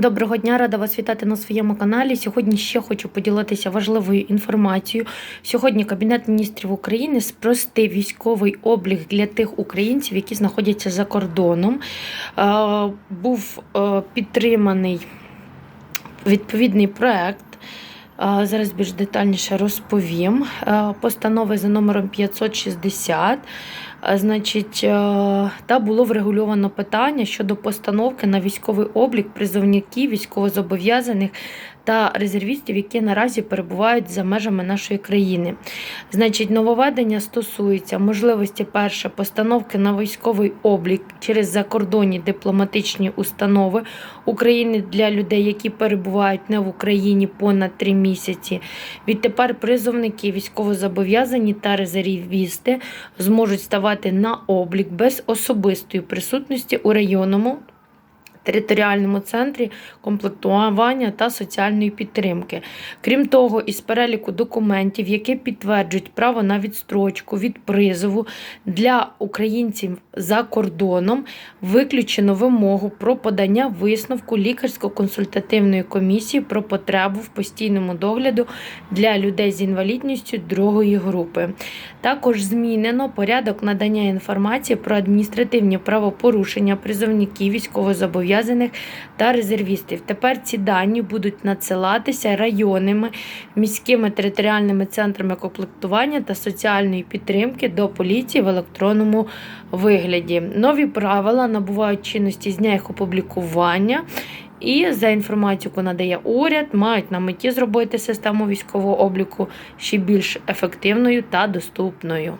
Доброго дня, рада вас вітати на своєму каналі. Сьогодні ще хочу поділитися важливою інформацією. Сьогодні Кабінет міністрів України спростив військовий облік для тих українців, які знаходяться за кордоном. Е, Був е, підтриманий відповідний проект. Е, Зараз більш детальніше розповім. Постанови за номером 560. Значить, е, та було врегульовано питання щодо постановки на військовий облік призовників, військовозобов'язаних та резервістів, які наразі перебувають за межами нашої країни. Значить, нововведення стосується можливості перше постановки на військовий облік через закордонні дипломатичні установи України для людей, які перебувають не в Україні понад три місяці. Відтепер призовники, військовозобов'язані та резервісти зможуть ставати на облік без особистої присутності у районному територіальному центрі комплектування та соціальної підтримки. Крім того, із переліку документів, які підтверджують право на відстрочку від призову для українців за кордоном, виключено вимогу про подання висновку лікарсько-консультативної комісії про потребу в постійному догляду для людей з інвалідністю другої групи. Також змінено порядок надання інформації про адміністративні правопорушення призовників військовозобов'язаних та резервістів. Тепер ці дані будуть надсилатися районними міськими територіальними центрами комплектування та соціальної підтримки до поліції в електронному вигляді. Нові правила набувають чинності з дня їх опублікування. І за інформацією, яку надає уряд, мають на меті зробити систему військового обліку ще більш ефективною та доступною.